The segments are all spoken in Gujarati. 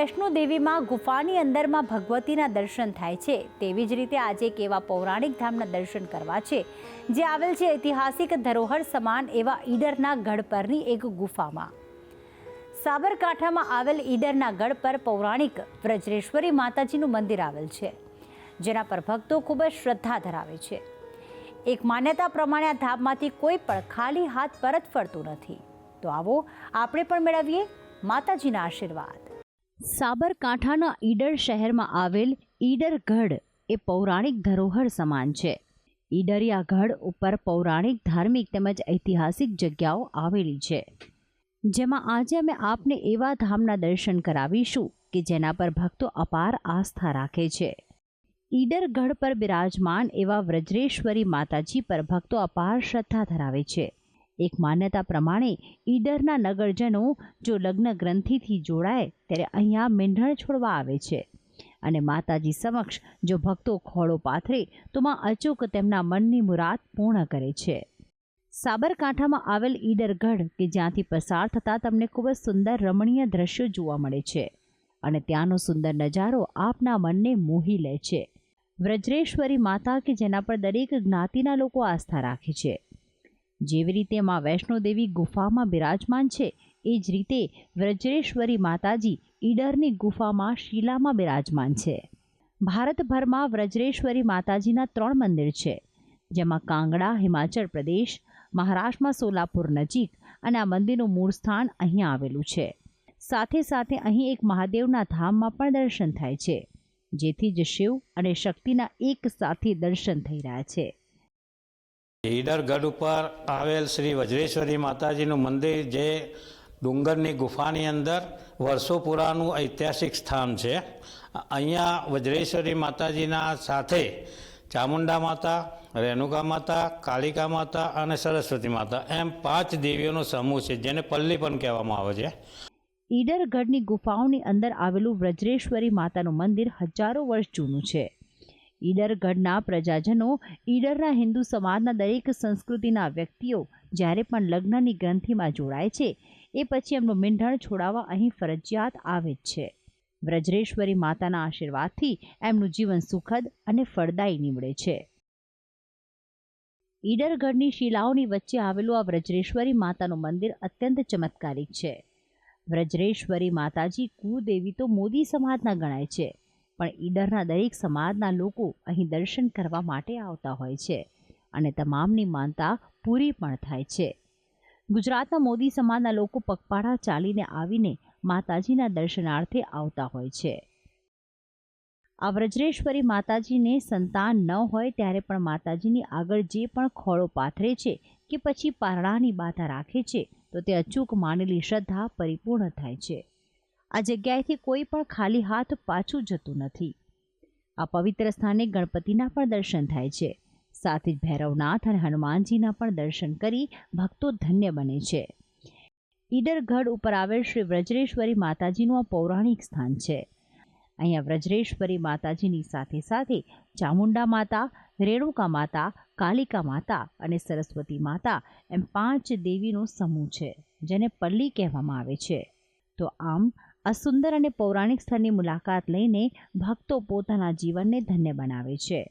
જેવી રીતે વૈષ્ણો દેવીમાં ગુફાની અંદરમાં ભગવતીના દર્શન થાય છે. તેવી જ રીતે આજે એક એવા પૌરાણિક ધામના દર્શન કરવા છે, જે આવેલ છે ઐતિહાસિક ધરોહર સમાન એવા ઈડરના ગઢ પરની એક ગુફામાં. સાબરકાંઠામાં આવેલ ઈડરના ગઢ પર પૌરાણિક વ્રજરેશ્વરી માતાજીનું મંદિર આવેલ છે, જેના પર ભક્તો ખૂબ જ શ્રદ્ધા ધરાવે છે. એક માન્યતા પ્રમાણે આ ધામમાંથી કોઈ પણ ખાલી હાથ પરત ફરતું નથી. તો આવો આપણે પણ મેળવીએ માતાજીના આશીર્વાદ. સાબરકાંઠાના ઈડર શહેરમાં આવેલ ઈડર ગઢ એ પૌરાણિક ધરોહર સમાન છે. ઈડરિયા ગઢ ઉપર પૌરાણિક, ધાર્મિક તેમજ ઐતિહાસિક જગ્યાઓ આવેલી છે. જેમાં આજે અમે આપને એવા ધામના દર્શન કરાવીશું કે જેના પર ભક્તો અપાર આસ્થા રાખે છે. ઈડર ગઢ પર બિરાજમાન એવા વ્રજરેશ્વરી માતાજી પર ભક્તો અપાર શ્રદ્ધા ધરાવે છે. એક માન્યતા પ્રમાણે ઈડરના નગરજનો જો લગ્ન ગ્રંથિથી જોડાય, ત્યારે અહીંયા મીંઢણ છોડવા આવે છે. અને માતાજી સમક્ષ જો ભક્તો ખોળો પાથરે, તો માં અચૂક તેમના મનની મુરાદ પૂર્ણ કરે છે. સાબરકાંઠામાં આવેલ ઈડરગઢ, કે જ્યાંથી પસાર થતાં તમને ખૂબ જ સુંદર રમણીય દ્રશ્યો જોવા મળે છે. અને ત્યાંનો સુંદર નજારો આપના મનને મોહી લે છે. વ્રજરેશ્વરી માતા કે જેના પર દરેક જ્ઞાતિના લોકો આસ્થા રાખે છે. જેવી રીતે માં વૈષ્ણોદેવી ગુફામાં બિરાજમાન છે, એ જ રીતે વ્રજરેશ્વરી માતાજી ઈડરની ગુફામાં શિલામાં બિરાજમાન છે. ભારતભરમાં વ્રજરેશ્વરી માતાજીના ત્રણ મંદિર છે, જેમાં કાંગડા, હિમાચલ પ્રદેશ, મહારાષ્ટ્રમાં સોલાપુર નજીક અને આ મંદિરનું મૂળ સ્થાન અહીંયા આવેલું છે. સાથે સાથે અહીં એક મહાદેવના ધામમાં પણ દર્શન થાય છે, જેથી જ શિવ અને શક્તિના એક સાથે દર્શન થઈ રહ્યા છે. ઈડર ઉપર આવેલ શ્રી વજ્રેશ્વરી માતાજીનું મંદિર જે ડુંગરની ગુફાની અંદર વર્ષો પુરાનું ઐતિહાસિક સ્થાન છે. અહીંયા વજ્રેશ્વરી માતાજીના સાથે ચામુંડા માતા, રેણુકા માતા, કાલિકા માતા અને સરસ્વતી માતા એમ પાંચ દેવીઓનો સમૂહ છે, જેને પલ્લી પણ કહેવામાં આવે છે. ઈડરગઢની ગુફાઓની અંદર આવેલું વજ્રેશ્વરી માતાનું મંદિર હજારો વર્ષ જૂનું છે. ઈડર ગઢના પ્રજાજનો, ઈડરના હિન્દુ સમાજના દરેક સંસ્કૃતિના વ્યક્તિઓ જ્યારે પણ લગ્નની ગ્રંથિમાં જોડાય છે, એ પછી એમનું મીંઢણ છોડાવવા અહીં ફરજિયાત આવે જ છે. વ્રજરેશ્વરી માતાના આશીર્વાદથી એમનું જીવન સુખદ અને ફળદાયી નીવડે છે. ઈડરગઢની શિલાઓની વચ્ચે આવેલું આ વ્રજરેશ્વરી માતાનું મંદિર અત્યંત ચમત્કારિક છે. વ્રજરેશ્વરી માતાજી કુદેવી તો મોદી સમાજના ગણાય છે. પણ ઈડરના દરેક સમાજના લોકો અહીં દર્શન કરવા માટે આવતા હોય છે અને તમામની માનતા પૂરી પણ થાય છે. ગુજરાતના મોદી સમાજના લોકો પગપાળા ચાલીને આવીને માતાજીના દર્શનાર્થે આવતા હોય છે. આ વ્રજરેશ્વરી માતાજીને સંતાન ન હોય ત્યારે પણ માતાજીની આગળ જે પણ ખોળો પાથરે છે કે પછી પારણાની બાધા રાખે છે તો તે અચૂક માનેલી શ્રદ્ધા પરિપૂર્ણ થાય છે. આ જગ્યાએથી કોઈ પણ ખાલી હાથ પાછું જતું નથી. આ પવિત્ર સ્થાને ગણપતિના પણ દર્શન થાય છે. સાથે જ ભૈરવનાથ અને હનુમાનજીના પણ દર્શન કરી ભક્તો ધન્ય બને છે. ઈડર ગઢ ઉપર આવેલ શ્રી વ્રજરેશ્વરી માતાજીનું આ પૌરાણિક સ્થાન છે. અહીંયા વ્રજરેશ્વરી માતાજીની સાથે સાથે ચામુંડા માતા, રેણુકા માતા, કાલિકા માતા અને સરસ્વતી માતા એમ પાંચ દેવીનો સમૂહ છે, જેને પલ્લી કહેવામાં આવે છે. તો આમ આ સુંદર અને પૌરાણિક સ્થળની મુલાકાત લઈને ભક્તો પોતાના જીવનને ધન્ય બનાવે છે.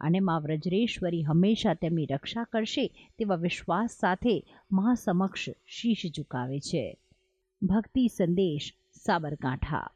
અને મા વ્રજરેશ્વરી હંમેશા તેમની રક્ષા કરશે તેવા વિશ્વાસ સાથે મા સમક્ષ શીશ ઝુકાવે છે. ભક્તિ સંદેશ સાબરકાંઠા.